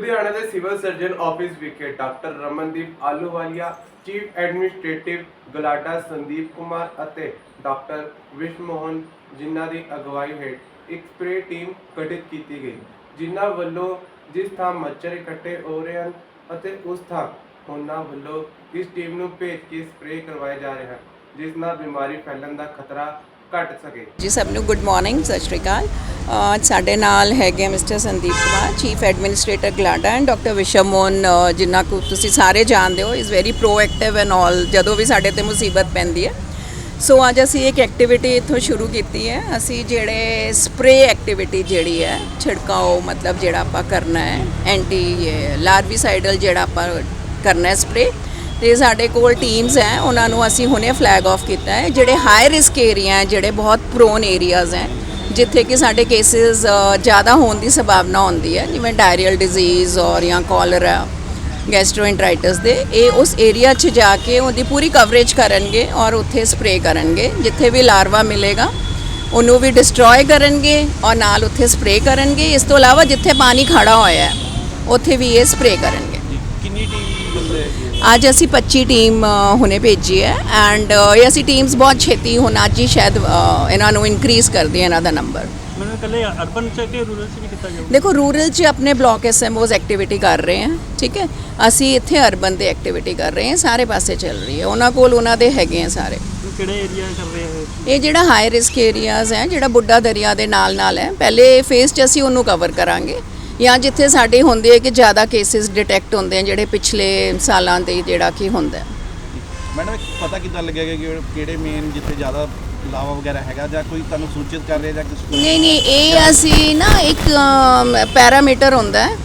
ਲੁਧਿਆਣਾ ਦੇ civil surgeon office ਵਿਖੇ doctor Ramandeep Ahluwalia chief administrative GLADA Sandeep Kumar ਅਤੇ doctor ਵਿਸ਼ਮੋਹਨ ਜਿਨ੍ਹਾਂ ਦੀ ਅਗਵਾਈ ਹੇਠ ਇੱਕ ਸਪਰੇ ਟੀਮ ਗਠਿਤ ਕੀਤੀ ਗਈ, ਜਿਨ੍ਹਾਂ ਵੱਲੋਂ ਜਿਸ ਥਾਂ ਮੱਛਰ ਇਕੱਠੇ ਹੋ ਰਹੇ ਹਨ ਅਤੇ ਉਸ ਥਾਂ ਉਹਨਾਂ ਵੱਲੋਂ ਇਸ ਟੀਮ ਨੂੰ ਭੇਜ ਕੇ ਸਪਰੇ ਕਰਵਾਏ ਜਾ ਰਹੇ ਹਨ, ਜਿਸ ਨਾਲ ਬਿਮਾਰੀ ਫੈਲਣ ਦਾ ਖਤਰਾ ਘਟ ਸਕੇ। ਜੀ ਸਭ ਨੂੰ ਗੁੱਡ ਮਾਰਨਿੰਗ ਸਤਿ ਸ਼੍ਰੀ ਅਕਾਲ। ਅੱਜ ਸਾਡੇ ਨਾਲ ਹੈਗੇ mister Sandeep Kumar chief administrator GLADA and doctor Vishwa Mohan uh, ਜਿਨ੍ਹਾਂ ਤੁਸੀਂ ਸਾਰੇ ਜਾਣਦੇ ਹੋ is very proactive and all ਜਦੋਂ ਵੀ ਸਾਡੇ ਤੇ ਮੁਸੀਬਤ ਪੈਂਦੀ ਹੈ। ਸੋ ਅੱਜ ਅਸੀਂ ਇੱਕ ਐਕਟੀਵਿਟੀ ਇੱਥੋਂ ਸ਼ੁਰੂ ਕੀਤੀ ਹੈ। ਅਸੀਂ ਜਿਹੜੇ ਸਪਰੇ ਐਕਟੀਵਿਟੀ ਜਿਹੜੀ ਹੈ ਛਿੜਕਾਓ ਮਤਲਬ ਜਿਹੜਾ ਆਪਾਂ ਕਰਨਾ ਹੈ ਐਂਟੀ ਲਾਰਵੀਸਾਈਡਲ ਜਿਹੜਾ ਆਪਾਂ ਕਰਨਾ ਹੈ ਸਪਰੇ ਤੇ ਸਾਡੇ ਕੋਲ ਟੀਮਸ ਹੈ, ਉਹਨਾਂ ਨੂੰ ਅਸੀਂ ਹੁਣੇ ਫਲੈਗ ਆਫ ਕੀਤਾ ਹੈ। ਜਿਹੜੇ ਹਾਈ ਰਿਸਕ ਏਰੀਆ ਹੈ, ਜਿਹੜੇ ਬਹੁਤ ਪ੍ਰੋਨ ਏਰੀਆਜ਼ ਹੈ, ਜਿੱਥੇ ਕਿ ਸਾਡੇ ਕੇਸਿਸ ਜ਼ਿਆਦਾ ਹੋਣ ਦੀ ਸੰਭਾਵਨਾ ਹੁੰਦੀ ਹੈ, ਜਿਵੇਂ ਡਾਇਰੀਅਲ ਡਿਜ਼ੀਜ਼ ਔਰ ਜਾਂ ਕਾਲਰਾ ਗੈਸਟ੍ਰੋਇੰਟਰਾਈਟਿਸ ਦੇ, ਇਹ ਉਸ ਏਰੀਆ 'ਚ ਜਾ ਕੇ ਉਹਦੀ ਪੂਰੀ ਕਵਰੇਜ ਕਰਨਗੇ ਔਰ ਉੱਥੇ ਸਪਰੇ ਕਰਨਗੇ, ਜਿੱਥੇ ਵੀ ਲਾਰਵਾ ਮਿਲੇਗਾ, ਉਹਨੂੰ ਵੀ ਡਿਸਟਰੋਏ ਕਰਨਗੇ ਔਰ ਨਾਲ ਉੱਥੇ ਸਪਰੇ ਕਰਨਗੇ। ਇਸ ਤੋਂ ਇਲਾਵਾ ਜਿੱਥੇ ਪਾਣੀ ਖੜਾ ਹੋਇਆ ਹੈ, ਉੱਥੇ ਵੀ ਇਹ ਸਪਰੇ ਕਰਨਗੇ। ਕਿੰਨੀ ਟੀਮ ਅੱਜ ਅਸੀਂ 25 ਟੀਮ ਹੁਣੇ ਭੇਜੀ ਹੈ ਐਂਡ ਇਹ ਅਸੀਂ ਟੀਮਸ ਬਹੁਤ ਛੇਤੀ ਹੁਣ ਅੱਜ ਹੀ ਸ਼ਾਇਦ ਇਹਨਾਂ ਨੂੰ ਇਨਕਰੀਜ਼ ਕਰ ਦਿਆ ਇਹਨਾਂ ਦਾ ਨੰਬਰ ਮੈਨੂੰ ਕੱਲੇ ਅਰਬਨ ਚ ਕਿ ਰੂਰਲ ਚ ਵੀ ਕੀਤਾ ਜਾਊਗਾ ਦੇਖੋ ਰੂਰਲ 'ਚ ਆਪਣੇ ਬਲਾਕ ਐਸਐਮਓਜ਼ ਐਕਟੀਵਿਟੀ ਕਰ ਰਹੇ ਹਨ ਠੀਕ ਹੈ? ਅਸੀਂ ਇੱਥੇ ਅਰਬਨ ਦੇ ਐਕਟੀਵਿਟੀ ਕਰ ਰਹੇ ਹਾਂ ਸਾਰੇ ਪਾਸੇ ਚੱਲ ਰਹੀ ਹੈ। ਉਹਨਾਂ ਕੋਲ ਉਹਨਾਂ ਦੇ ਹੈਗੇ ਆ ਸਾਰੇ। ਕਿਹੜੇ ਏਰੀਆ ਕਰ ਰਹੇ ਹੋ ਇਹ? ਜਿਹੜਾ ਹਾਈ ਰਿਸਕ ਏਰੀਆਜ਼ ਹੈ ਜਿਹੜਾ ਬੁੱਢਾ ਦਰਿਆ ਦੇ ਨਾਲ ਨਾਲ ਹੈ ਪਹਿਲੇ ਫੇਸ 'ਚ ਅਸੀਂ ਉਹਨੂੰ ਕਵਰ ਕਰਾਂਗੇ। ਜਾਂ ਜਿੱਥੇ ਸਾਡੇ ਹੁੰਦੇ ਹੈ ਕਿ ਜ਼ਿਆਦਾ ਕੇਸਿਸ ਡਿਟੈਕਟ ਹੁੰਦੇ ਆ ਜਿਹੜੇ ਪਿਛਲੇ ਸਾਲਾਂ ਦੇ ਜਿਹੜਾ ਕਿ ਹੁੰਦਾ ਹੈ। ਮੈਡਮ ਇੱਕ ਪਤਾ ਕਿੱਦਾਂ ਲੱਗੇਗਾ ਕਿ ਕਿਹੜੇ ਮੇਨ ਜਿੱਥੇ ਜ਼ਿਆਦਾ ਲਾਵਾ ਵਗੈਰਾ ਹੈਗਾ ਜਾਂ ਕੋਈ ਤੁਹਾਨੂੰ ਸੂਚਿਤ ਕਰ ਰਿਹਾ ਜਾਂ ਕਿਸ ਨਹੀਂ ਨਹੀਂ ਇਹ ਅਸੀਂ ਨਾ ਇੱਕ ਪੈਰਾਮੀਟਰ ਹੁੰਦਾ ਹੈ।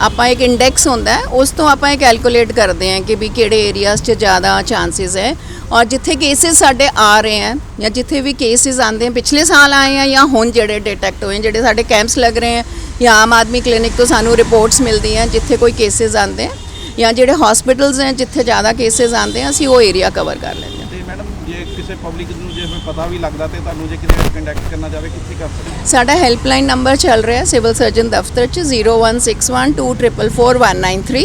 ਆਪਾਂ ਇੱਕ ਇੰਡੈਕਸ ਹੁੰਦਾ ਹੈ, ਉਸ ਤੋਂ ਆਪਾਂ ਇਹ ਕੈਲਕੂਲੇਟ ਕਰਦੇ ਹਾਂ ਕਿ ਵੀ ਕਿਹੜੇ ਏਰੀਆਜ਼ 'ਚ ਜ਼ਿਆਦਾ ਚਾਂਸਸ ਹੈ ਔਰ ਜਿੱਥੇ ਕੇਸਿਸ ਸਾਡੇ ਆ ਰਹੇ ਹਨ ਜਾਂ ਜਿੱਥੇ ਵੀ ਕੇਸਿਸ ਆਉਂਦੇ ਹਨ ਪਿਛਲੇ ਸਾਲ ਆਏ ਆ ਜਾਂ ਹੁਣ ਜਿਹੜੇ ਡਿਟੈਕਟ ਹੋਏ ਜਿਹੜੇ ਸਾਡੇ ਕੈਂਪਸ ਲੱਗ ਰਹੇ ਹਨ ਜਾਂ ਆਮ ਆਦਮੀ ਕਲੀਨਿਕ ਤੋਂ ਸਾਨੂੰ ਰਿਪੋਰਟਸ ਮਿਲਦੀਆਂ ਜਿੱਥੇ ਕੋਈ ਕੇਸਿਸ ਆਉਂਦੇ ਹੈ ਜਾਂ ਜਿਹੜੇ ਹਸਪੀਟਲਸ ਹੈ, ਜਿੱਥੇ ਜ਼ਿਆਦਾ ਕੇਸਿਸ ਆਉਂਦੇ ਆ ਅਸੀਂ ਉਹ ਏਰੀਆ ਕਵਰ ਕਰ ਲੈਂਦੇ ਕਿਸੇ ਪਬਲਿਕ ਨੂੰ ਜੇ ਪਤਾ ਵੀ ਲੱਗਦਾ ਤੇ ਤੁਹਾਨੂੰ ਜੇ ਕਿਸੇ ਨਾਲ ਕੰਟੈਕਟ ਕਰਨਾ ਚਾਹਵੇ ਕਿੱਥੇ ਕਰ ਸਕਦੇ ਸਾਡਾ ਹੈਲਪਲਾਈਨ ਨੰਬਰ ਚੱਲ ਰਿਹਾ ਸਿਵਲ ਸਰਜਨ ਦਫ਼ਤਰ ਚ 01612444193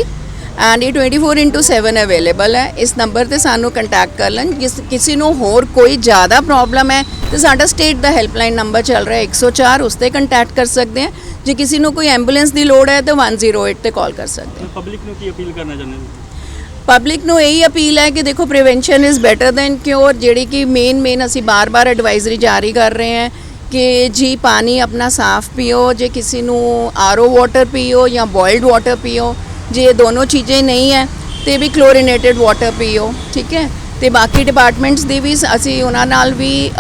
ਐਂਡ ਇਹ 24/7 ਅਵੇਲੇਬਲ ਹੈ। ਇਸ ਨੰਬਰ ਤੇ ਸਾਨੂੰ ਕੰਟੈਕਟ ਕਰ ਲੈਣ। ਜਿਸ ਕਿਸੇ ਨੂੰ ਹੋਰ ਕੋਈ ਜ਼ਿਆਦਾ ਪ੍ਰੋਬਲਮ ਹੈ ਤੇ ਸਾਡਾ ਸਟੇਟ ਦਾ ਹੈਲਪਲਾਈਨ ਨੰਬਰ ਚੱਲ ਰਿਹਾ 104 ਉਸ ਤੇ ਕੰਟੈਕਟ ਕਰ ਸਕਦੇ ਆ ਜੇ ਕਿਸੇ ਨੂੰ ਕੋਈ ਐਂਬੂਲੈਂਸ ਦੀ ਲੋੜ ਹੈ ਤਾਂ 108 ਤੇ ਕਾਲ ਕਰ ਸਕਦੇ ਆ ਪਬਲਿਕ ਨੂੰ ਕੀ ਅਪੀਲ ਕਰਨਾ ਚਾਹੁੰਦੇ ਹੋ? ਪਬਲਿਕ ਨੂੰ ਇਹੀ ਅਪੀਲ ਹੈ ਕਿ ਦੇਖੋ prevention is better than cure ਜਿਹੜੀ ਕਿ ਮੇਨ ਮੇਨ ਅਸੀਂ ਬਾਰ-ਬਾਰ ਐਡਵਾਈਜ਼ਰੀ ਜਾਰੀ ਕਰ ਰਹੇ ਹਾਂ ਕਿ ਜੀ ਪਾਣੀ ਆਪਣਾ ਸਾਫ਼ ਪੀਓ, ਜੇ ਕਿਸੇ ਨੂੰ ਆਰਓ ਵਾਟਰ ਪੀਓ ਜਾਂ ਬੋਇਲਡ ਵਾਟਰ ਪੀਓ, ਜੇ ਇਹ ਦੋਨੋਂ ਚੀਜ਼ਾਂ ਨਹੀਂ ਹੈ, ਤੇ ਵੀ ਕਲੋਰੀਨੇਟਡ ਵਾਟਰ ਪੀਓ, ਠੀਕ ਹੈ? ਤੇ ਬਾਕੀ ਡਿਪਾਰਟਮੈਂਟਸ ਦੀ ਵੀ ਅਸੀਂ ਉਹਨਾਂ ਨਾਲ ਵੀ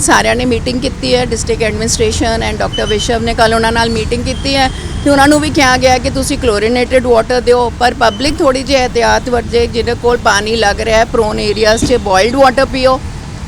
ਸਾਰਿਆਂ ਨੇ ਮੀਟਿੰਗ ਕੀਤੀ ਹੈ ਡਿਸਟ੍ਰਿਕਟ ਐਡਮਿਨਿਸਟ੍ਰੇਸ਼ਨ ਐਂਡ ਡਾਕਟਰ ਵਿਸ਼ਵ ਨੇ ਕੱਲ ਉਹਨਾਂ ਨਾਲ ਮੀਟਿੰਗ ਕੀਤੀ ਹੈ। ਤੇ ਉਹਨਾਂ ਨੂੰ ਵੀ ਕਿਹਾ ਗਿਆ ਕਿ ਤੁਸੀਂ ਕਲੋਰੀਨੇਟਡ ਵਾਟਰ ਦਿਓ, ਪਰ ਪਬਲਿਕ ਥੋੜੀ ਜਿਹੀ ਇhtiyat ਵਰਜੇ, ਜਿਹਦੇ ਕੋਲ ਪਾਣੀ ਲੱਗ ਰਿਹਾ ਹੈ ਪ੍ਰੋਨ ਏਰੀਆਜ਼ 'ਚ ਬੋਇਲਡ ਵਾਟਰ ਪੀਓ,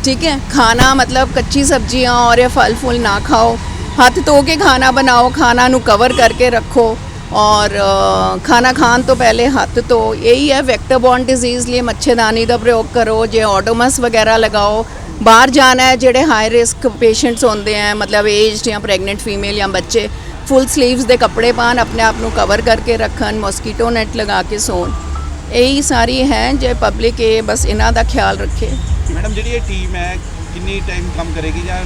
ਠੀਕ ਹੈ? ਖਾਣਾ ਮਤਲਬ ਕੱਚੀ ਸਬਜ਼ੀਆਂ ਔਰ ਇਹ ਫਲ ਫੁੱਲ ਨਾ ਖਾਓ। ਹੱਥ ਧੋ ਕੇ ਖਾਣਾ ਬਣਾਓ, ਖਾਣਾ ਨੂੰ ਕਵਰ ਕਰਕੇ ਰੱਖੋ। ਔਰ ਅ, ਖਾਣਾ ਖਾਣ ਤੋਂ ਪਹਿਲੇ ਹੱਥ ਧੋ। ਇਹੀ ਹੈ ਵੈਕਟਰ ਬੌਰਨ ਡਿਜ਼ੀਜ਼ ਲਈ ਮੱਛਰਦਾਨੀ ਦਾ ਪ੍ਰਯੋਗ ਕਰੋ ਜੇ ਆਟੋਮਸ ਵਗੈਰਾ ਲਗਾਓ। ਬਾਹਰ ਜਾਣਾ ਹੈ ਜਿਹੜੇ ਹਾਈ ਰਿਸਕ ਪੇਸ਼ੈਂਟਸ ਹੁੰਦੇ ਆ ਮਤਲਬ ਏਜਡ ਜਾਂ ਪ੍ਰੈਗਨੈਂਟ ਫੀਮੇਲ ਜਾਂ ਬੱਚੇ ਫੁੱਲ ਸਲੀਵਸ ਦੇ ਕੱਪੜੇ ਪਾਣ ਆਪਣੇ ਆਪ ਨੂੰ ਕਵਰ ਕਰਕੇ ਰੱਖਣ ਮੋਸਕੀਟੋ ਨੈਟ ਲਗਾ ਕੇ ਸੌਣ। ਇਹੀ ਸਾਰੀ ਹੈ ਜੇ ਪਬਲਿਕ ਇਹ ਬਸ ਇਹਨਾਂ ਦਾ ਖਿਆਲ ਰੱਖੇ। ਮੈਡਮ ਜਿਹੜੀ ਇਹ ਟੀਮ ਹੈ ਕਿੰਨੀ ਟਾਈਮ ਕੰਮ ਕਰੇਗੀ ਜਾਂ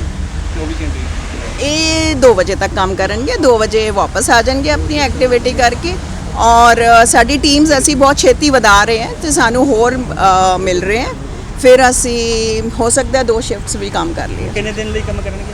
24 ਘੰਟੇ? ਇਹ 2 ਵਜੇ ਤੱਕ ਕੰਮ ਕਰਨਗੇ 2 ਵਜੇ ਵਾਪਸ ਆ ਜਾਣਗੇ ਆਪਣੀ ਐਕਟੀਵਿਟੀ ਕਰਕੇ। ਔਰ ਸਾਡੀ ਟੀਮਸ ਅਸੀਂ ਬਹੁਤ ਛੇਤੀ ਵਧਾ ਰਹੇ ਹਾਂ ਤੇ ਸਾਨੂੰ ਹੋਰ ਮਿਲ ਰਹੇ ਹੈ। ਫਿਰ ਅਸੀਂ ਹੋ ਸਕਦਾ ਦੋ ਸ਼ਿਫਟਸ ਵੀ ਕੰਮ ਕਰ ਲਈਏ। ਕਿੰਨੇ ਦਿਨ ਲਈ ਕੰਮ ਕਰਨਗੇ?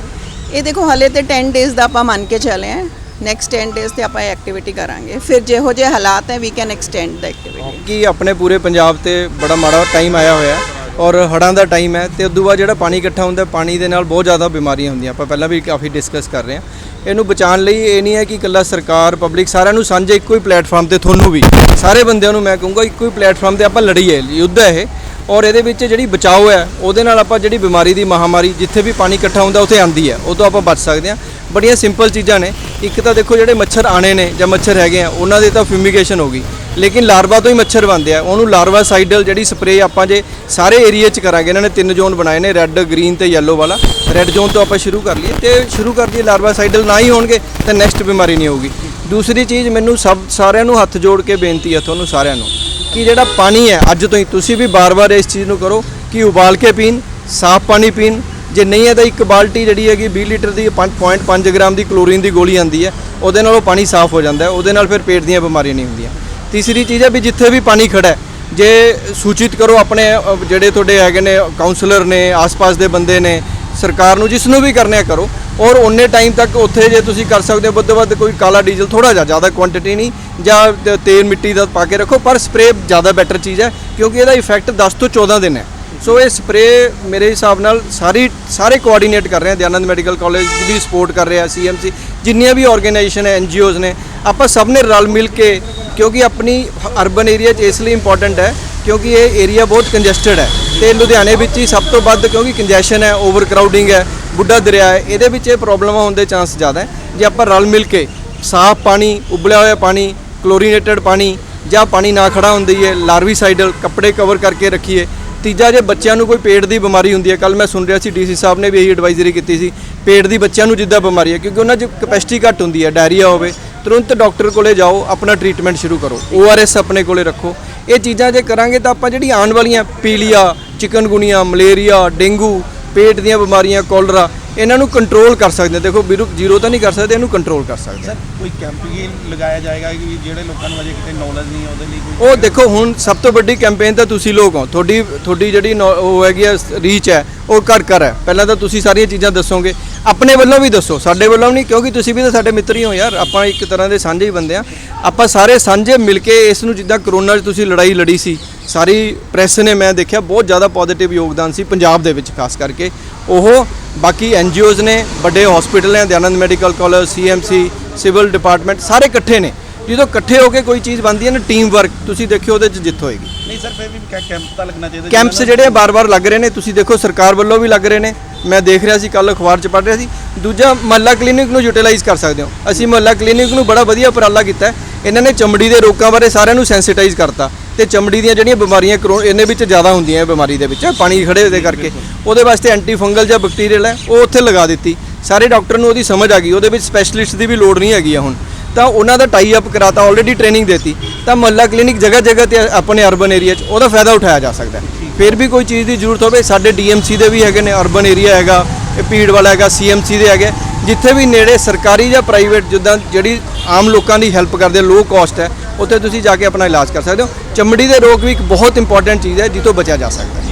ਇਹ ਦੇਖੋ ਹਲੇ ਤੇ 10 ਡੇਜ਼ ਦਾ ਆਪਾਂ ਮੰਨ ਕੇ ਚੱਲੇ ਹਾਂ। ਨੈਕਸਟ 10 ਡੇਜ਼ ਤੇ ਆਪਾਂ ਐਕਟੀਵਿਟੀ ਕਰਾਂਗੇ। ਫਿਰ ਜਿਹੋ ਜਿਹੇ ਹਾਲਾਤ ਹੈ we can extend the activity ਕਿ ਆਪਣੇ ਪੂਰੇ ਪੰਜਾਬ ਤੇ ਬੜਾ ਮਾੜਾ ਟਾਈਮ ਆਇਆ ਹੋਇਆ ਹੈ। ਔਰ ਹੜ੍ਹਾਂ ਦਾ ਟਾਈਮ ਹੈ ਤੇ ਤੋਂ ਬਾਅਦ ਜਿਹੜਾ ਪਾਣੀ ਇਕੱਠਾ ਹੁੰਦਾ, ਪਾਣੀ ਦੇ ਨਾਲ ਬਹੁਤ ਜ਼ਿਆਦਾ ਬਿਮਾਰੀਆਂ ਹੁੰਦੀਆਂ। ਆਪਾਂ ਪਹਿਲਾਂ ਵੀ ਕਾਫੀ ਡਿਸਕਸ ਕਰ ਰਹੇ ਹਾਂ। ਇਹਨੂੰ ਬਚਾਉਣ ਲਈ ਇਹ ਨਹੀਂ ਹੈ ਕਿ ਇਕੱਲਾ ਸਰਕਾਰ ਪਬਲਿਕ ਸਾਰਿਆਂ ਨੂੰ ਸਾਂਝੇ ਇੱਕੋ ਹੀ ਪਲੇਟਫਾਰਮ ਤੇ ਤੁਹਾਨੂੰ ਵੀ। ਸਾਰੇ ਬੰਦਿਆਂ ਨੂੰ ਮੈਂ ਕਹੂੰਗਾ ਇੱਕੋ ਹੀ ਪਲੇਟਫਾਰਮ ਤੇ ਆਪਾਂ ਲੜੀਏ, ਯੁੱਧ ਹੈ ਇਹ। ਔਰ ਇਹਦੇ ਵਿੱਚ ਜਿਹੜੀ ਬਚਾਓ ਹੈ, ਉਹਦੇ ਨਾਲ ਆਪਾਂ ਜਿਹੜੀ ਬਿਮਾਰੀ ਦੀ ਮਹਾਮਾਰੀ, ਜਿੱਥੇ ਵੀ ਪਾਣੀ ਇਕੱਠਾ ਹੁੰਦਾ, ਉੱਥੇ ਆਂਦੀ ਹੈ। ਉਹ ਤੋਂ ਆਪਾਂ ਬਚ ਸਕਦੇ ਹਾਂ। ਬੜੀਆਂ ਸਿੰਪਲ ਚੀਜ਼ਾਂ ਨੇ। ਇੱਕ ਤਾਂ ਦੇਖੋ ਜਿਹੜੇ ਮੱਛਰ ਆਣੇ ਨੇ ਜਾਂ ਮੱਛਰ ਹੈਗੇ ਆ, ਉਹਨਾਂ ਦੇ ਤਾਂ ਫਿਊਮੀਗੇਸ਼ਨ ਹੋ ਗਈ ਲੇਕਿਨ ਲਾਰਵਾ ਤੋਂ ਹੀ ਮੱਛਰ ਬਣਦੇ ਆ। ਉਹਨੂੰ ਲਾਰਵਾ ਸਾਈਡਲ ਜਿਹੜੀ ਸਪਰੇਅ ਆਪਾਂ ਜੇ ਸਾਰੇ ਏਰੀਆ 'ਚ ਕਰਾਂਗੇ, ਇਹਨਾਂ ਨੇ ਤਿੰਨ ਜ਼ੋਨ ਬਣਾਏ ਨੇ, ਰੈੱਡ, ਗ੍ਰੀਨ ਤੇ ਯੈਲੋ ਵਾਲਾ। ਰੈੱਡ ਜ਼ੋਨ ਤੋਂ ਆਪਾਂ ਸ਼ੁਰੂ ਕਰ ਲਈਏ ਤੇ ਸ਼ੁਰੂ ਕਰ ਦਈਏ ਲਾਰਵਾ ਸਾਈਡਲ ਨਾ ਹੀ ਹੋਣਗੇ ਤਾਂ ਨੈਕਸਟ ਬਿਮਾਰੀ ਨਹੀਂ ਹੋਊਗੀ। ਦੂਸਰੀ ਚੀਜ਼ ਮੈਨੂੰ ਸਭ ਸਾਰਿਆਂ ਨੂੰ ਹੱਥ ਜੋੜ ਕੇ ਬੇਨਤੀ ਹੈ ਤੁਹਾਨੂੰ ਸਾਰਿਆਂ ਨੂੰ ਕਿ ਜਿਹੜਾ ਪਾਣੀ ਹੈ ਅੱਜ ਤੋਂ ਹੀ, ਤੁਸੀਂ ਵੀ ਬਾਰ-ਬਾਰ ਇਸ ਚੀਜ਼ ਨੂੰ ਕਰੋ ਕਿ ਉਬਾਲ ਕੇ ਪੀਣ, ਸਾਫ਼ ਪਾਣੀ ਪੀਣ। ਜੇ ਨਹੀਂ ਹੈ ਤਾਂ ਇੱਕ ਬਾਲਟੀ ਜਿਹੜੀ ਹੈਗੀ 20 ਲੀਟਰ ਦੀ 5.5 ਗ੍ਰਾਮ ਦੀ ਕਲੋਰੀਨ ਦੀ ਗੋਲੀ ਆਂਦੀ ਹੈ, ਉਹਦੇ ਨਾਲ ਉਹ ਪਾਣੀ ਸਾਫ਼ ਹੋ ਜਾਂਦਾ ਹੈ, ਉਹਦੇ ਨਾਲ ਫਿਰ ਪੇਟ ਦੀਆਂ ਬਿਮਾਰੀਆਂ ਨਹੀਂ ਹੁੰਦੀਆਂ। ਤੀਸਰੀ ਚੀਜ਼ ਹੈ ਵੀ ਜਿੱਥੇ ਵੀ ਪਾਣੀ ਖੜਾ ਹੈ, ਜੇ ਸੂਚਿਤ ਕਰੋ ਆਪਣੇ ਜਿਹੜੇ ਤੁਹਾਡੇ ਹੈਗੇ ਨੇ ਕਾਉਂਸਲਰ ਨੇ, ਆਸ-ਪਾਸ ਦੇ ਬੰਦੇ ਨੇ, ਸਰਕਾਰ ਨੂੰ, ਜਿਸ ਨੂੰ ਵੀ ਕਰਨਾ ਹੈ ਕਰੋ, ਔਰ ਉਹਨੇ ਟਾਈਮ ਤੱਕ ਉੱਥੇ ਜੇ ਤੁਸੀਂ ਕਰ ਸਕਦੇ ਹੋ, ਵੱਧ ਤੋਂ ਵੱਧ ਕੋਈ ਕਾਲਾ ਡੀਜ਼ਲ ਥੋੜਾ ਜਿਹਾ, ਜ਼ਿਆਦਾ ਕੁਆਂਟੀਟੀ ਨਹੀਂ, ਜਾਂ ਤੇਲ, ਮਿੱਟੀ ਦਾ ਪਾ ਕੇ ਰੱਖੋ, ਪਰ ਸਪਰੇ ਜ਼ਿਆਦਾ ਬੈਟਰ ਚੀਜ਼ ਹੈ, ਕਿਉਂਕਿ ਇਹਦਾ ਇਫੈਕਟ 10 ਤੋਂ 14 ਦਿਨ ਹੈ। ਸੋ ਇਹ ਸਪਰੇ ਮੇਰੇ ਹਿਸਾਬ ਨਾਲ ਸਾਰੀ, ਸਾਰੇ ਕੋਆਰਡੀਨੇਟ ਕਰ ਰਹੇ ਆ ਦਿਆਨੰਦ ਮੈਡੀਕਲ ਕਾਲਜ ਵੀ ਸਪੋਰਟ ਕਰ ਰਿਹਾ ਸੀਐਮਸੀ ਜਿੰਨੀਆਂ ਵੀ ਆਰਗੇਨਾਈਜੇਸ਼ਨ ਹੈ ਐਨਜੀਓਜ਼ ਨੇ, ਆਪਾਂ ਸਭ ਨੇ ਰਲ ਮਿਲ ਕੇ ਕਿਉਂਕਿ ਆਪਣੀ ਅਰਬਨ ਏਰੀਆ 'ਚ ਇਸ ਲਈ ਇੰਪੋਰਟੈਂਟ ਹੈ, ਕਿਉਂਕਿ ਇਹ ਏਰੀਆ ਬਹੁਤ ਕੰਜੈਸਟਡ ਹੈ। ਤੇ ਲੁਧਿਆਣੇ ਵਿੱਚ ਹੀ ਸਭ ਤੋਂ ਵੱਧ ਕਿਉਂਕਿ ਕੰਜੈਸ਼ਨ ਹੈ ਓਵਰ ਕਰਾਊਡਿੰਗ ਹੈ ਬੁੱਢਾ ਦਰਿਆ ਹੈ, ਇਹਦੇ ਵਿੱਚ ਇਹ ਪ੍ਰੋਬਲਮਾਂ ਹੋਣ ਦੇ ਚਾਂਸ ਜ਼ਿਆਦਾ ਹੈ। ਜੇ ਆਪਾਂ ਰਲ ਮਿਲ ਕੇ ਸਾਫ਼ ਪਾਣੀ, ਉਬਲਿਆ ਹੋਇਆ ਪਾਣੀ ਕਲੋਰੀਨੇਟਡ ਪਾਣੀ ਜਾਂ ਪਾਣੀ ਨਾ ਖੜਾ ਹੁੰਦੀ ਹੈ ਲਾਰਵੀਸਾਈਡਲ ਕੱਪੜੇ ਕਵਰ ਕਰਕੇ ਰੱਖੀਏ, ਤੀਜਾ ਜੇ ਬੱਚਿਆਂ ਨੂੰ ਕੋਈ ਪੇਟ ਦੀ ਬਿਮਾਰੀ ਹੁੰਦੀ ਹੈ ਕੱਲ ਮੈਂ ਸੁਣ ਰਿਹਾ ਸੀ ਡੀਸੀ ਸਾਹਿਬ ਨੇ ਵੀ ਇਹੀ ਐਡਵਾਈਜ਼ਰੀ ਕੀਤੀ ਸੀ, ਪੇਟ ਦੀ ਬੱਚਿਆਂ ਨੂੰ ਜਿੱਦਾਂ ਬਿਮਾਰੀ ਹੈ, ਕਿਉਂਕਿ ਉਹਨਾਂ 'ਚ ਕਪੈਸਿਟੀ ਘੱਟ ਹੁੰਦੀ ਹੈ ਡਾਇਰੀਆ ਹੋਵੇ ਤੁਰੰਤ ਡਾਕਟਰ ਕੋਲੇ ਜਾਓ ਆਪਣਾ ਟ੍ਰੀਟਮੈਂਟ ਸ਼ੁਰੂ ਕਰੋ। ਓਆਰਐਸ ਆਪਣੇ ਕੋਲੇ ਰੱਖੋ। ਇਹ ਚੀਜ਼ਾਂ ਜੇ ਕਰਾਂਗੇ ਤਾਂ ਆਪਾਂ ਜਿਹੜੀ ਆਉਣ ਵਾਲੀਆਂ ਪੀਲੀਆ ਚਿਕਨਗੁਨੀਆ ਮਲੇਰੀਆ ਡੇਂਗੂ ਪੇਟ ਦੀਆਂ ਬਿਮਾਰੀਆਂ ਕੋਲਰਾ ਇਹਨਾਂ ਨੂੰ ਕੰਟਰੋਲ ਕਰ ਸਕਦੇ ਹਾਂ। ਦੇਖੋ ਵੀਰੋ ਜ਼ੀਰੋ ਤਾਂ ਨਹੀਂ ਕਰ ਸਕਦੇ ਇਹਨੂੰ ਕੰਟਰੋਲ ਕਰ ਸਕਦੇ ਸਰ ਕੋਈ ਕੈਂਪ ਵੀ ਲਗਾਇਆ ਜਾਏਗਾ ਕਿ ਜਿਹੜੇ ਲੋਕਾਂ ਨੂੰ ਅਜੇ ਕਿਤੇ ਨੌਲੇਜ ਨਹੀਂ ਉਹਦੇ ਲਈ ਕੋਈ ਉਹ ਦੇਖੋ ਹੁਣ ਸਭ ਤੋਂ ਵੱਡੀ ਕੈਂਪੇਨ ਤਾਂ ਤੁਸੀਂ ਲੋਕ ਹੋ। ਤੁਹਾਡੀ ਤੁਹਾਡੀ ਜਿਹੜੀ ਉਹ ਹੈਗੀ ਆ ਰੀਚ ਹੈ ਉਹ ਘਰ ਘਰ ਹੈ। ਪਹਿਲਾਂ ਤਾਂ ਤੁਸੀਂ ਸਾਰੀਆਂ ਚੀਜ਼ਾਂ ਦੱਸੋਗੇ। ਆਪਣੇ ਵੱਲੋਂ ਵੀ ਦੱਸੋ ਸਾਡੇ ਵੱਲੋਂ ਨਹੀਂ ਕਿਉਂਕਿ ਤੁਸੀਂ ਵੀ ਤਾਂ ਸਾਡੇ ਮਿੱਤਰ ਹੀ ਹੋ ਯਾਰ ਆਪਾਂ ਇੱਕ ਤਰ੍ਹਾਂ ਦੇ ਸਾਂਝੇ ਹੀ ਬੰਦੇ ਆ ਆਪਾਂ ਸਾਰੇ ਸਾਂਝੇ ਮਿਲ ਕੇ ਇਸ ਨੂੰ ਜਿੱਦਾਂ ਕਰੋਨਾ 'ਚ ਤੁਸੀਂ ਲੜਾਈ ਲੜੀ ਸੀ ਸਾਰੀ ਪ੍ਰੈਸ ਨੇ ਮੈਂ ਦੇਖਿਆ ਬਹੁਤ ਜ਼ਿਆਦਾ ਪੋਜ਼ਿਟਿਵ ਯੋਗਦਾਨ ਸੀ ਪੰਜਾਬ ਦੇ ਵਿੱਚ ਖਾਸ ਕਰਕੇ। ਉਹ ਬਾਕੀ ਐਨਜੀਓਜ਼ ਨੇ ਵੱਡੇ ਹਸਪੀਟਲ ਨੇ Dayanand medical college CMC civil department ਸਾਰੇ ਇਕੱਠੇ ਨੇ। ਜਦੋਂ ਇਕੱਠੇ ਹੋ ਕੇ ਕੋਈ ਚੀਜ਼ ਬਣਦੀ ਹੈ ਨਾ ਟੀਮ ਵਰਕ ਤੁਸੀਂ ਦੇਖਿਓ ਉਹਦੇ 'ਚ ਜਿੱਤ ਹੋਏਗੀ। ਨਹੀਂ ਸਰ ਫਿਰ ਵੀ ਕੈਂਪ ਤਾਂ ਲੱਗਣਾ ਚਾਹੀਦਾ ਕੈਂਪਸ ਜਿਹੜੇ ਬਾਰ-ਬਾਰ ਲੱਗ ਰਹੇ ਨੇ ਤੁਸੀਂ ਦੇਖੋ ਸਰਕਾਰ ਵੱਲੋਂ ਵੀ ਲੱਗ ਰਹੇ ਨੇ। ਮੈਂ ਦੇਖ ਰਿਹਾ ਸੀ ਕੱਲ ਅਖਬਾਰ 'ਚ ਪੜ੍ਹ ਰਿਹਾ ਸੀ। ਦੂਜਾ ਮਹੱਲਾ ਕਲੀਨਿਕ ਨੂੰ ਯੂਟਿਲਾਈਜ਼ ਕਰ ਸਕਦੇ ਹੋ। ਅਸੀਂ ਮਹੱਲਾ ਕਲੀਨਿਕ ਨੂੰ ਬੜਾ ਵਧੀਆ ਉਪਰਾਲਾ ਕੀਤਾ ਹੈ। ਇਹਨਾਂ ਨੇ ਚਮੜੀ ਦੇ ਰੋਗਾਂ ਬਾਰੇ ਸਾਰਿਆਂ ਨੂੰ ਸੈਂਸਿਟਾਈਜ਼ ਕਰਤਾ। ਤੇ ਚਮੜੀ ਦੀਆਂ ਜਿਹੜੀਆਂ ਬਿਮਾਰੀਆਂ ਕਰੋ ਇਹਨੇ ਵਿੱਚ ਜ਼ਿਆਦਾ ਹੁੰਦੀਆਂ ਇਹ ਬਿਮਾਰੀ ਦੇ ਵਿੱਚ ਪਾਣੀ ਖੜੇ ਦੇ ਕਰਕੇ। ਉਹਦੇ ਵਾਸਤੇ ਐਂਟੀ ਫੰਗਲ ਜਾਂ ਬੈਕਟੀਰੀਅਲ ਹੈ ਉਹ ਉੱਥੇ ਲਗਾ ਦਿੱਤੀ। ਸਾਰੇ ਡਾਕਟਰ ਨੂੰ ਉਹਦੀ ਸਮਝ ਆ ਗਈ ਉਹਦੇ ਵਿੱਚ ਸਪੈਸ਼ਲਿਸਟ ਦੀ ਵੀ ਲੋੜ ਨਹੀਂ ਹੈਗੀ ਆ ਹੁਣ। ਤਾਂ ਉਹਨਾਂ ਦਾ ਟਾਈ ਅਪ ਕਰਾਤਾ ਆਲਰੇਡੀ ਟ੍ਰੇਨਿੰਗ ਦੇਤੀ। ਤਾਂ ਮਹੱਲਾ ਕਲੀਨਿਕ ਜਗ੍ਹਾ ਜਗ੍ਹਾ ਤੇ ਆਪਣੇ ਅਰਬਨ ਏਰੀਆ 'ਚ ਉਹਦਾ ਫਾਇਦਾ ਉਠਾਇਆ ਜਾ ਸਕਦਾ ਫਿਰ ਵੀ ਕੋਈ ਚੀਜ਼ ਦੀ ਜ਼ਰੂਰਤ ਹੋਵੇ ਸਾਡੇ ਡੀਐਮਸੀ ਦੇ ਵੀ ਹੈਗੇ ਨੇ ਅਰਬਨ ਏਰੀਆ ਹੈਗਾ ਇਹ ਭੀੜ ਵਾਲਾ ਹੈਗਾ ਸੀਐਮਸੀ ਦੇ ਹੈਗੇ ਜਿੱਥੇ ਵੀ ਨੇੜੇ ਸਰਕਾਰੀ ਜਾਂ ਪ੍ਰਾਈਵੇਟ ਜਿੱਦਾਂ ਜਿਹੜੀ ਆਮ ਲੋਕਾਂ ਦੀ ਹੈਲਪ ਕਰਦੇ ਲੋ ਕਾਸਟ ਹੈ ਉੱਥੇ ਤੁਸੀਂ ਜਾ ਕੇ ਆਪਣਾ ਇਲਾਜ ਕਰ ਸਕਦੇ ਹੋ। ਚਮੜੀ ਦੇ ਰੋਗ ਵੀ ਇੱਕ ਬਹੁਤ ਇੰਪੋਰਟੈਂਟ ਚੀਜ਼ ਹੈ ਜਿਸ ਤੋਂ ਬਚਿਆ ਜਾ ਸਕਦਾ ਹੈ।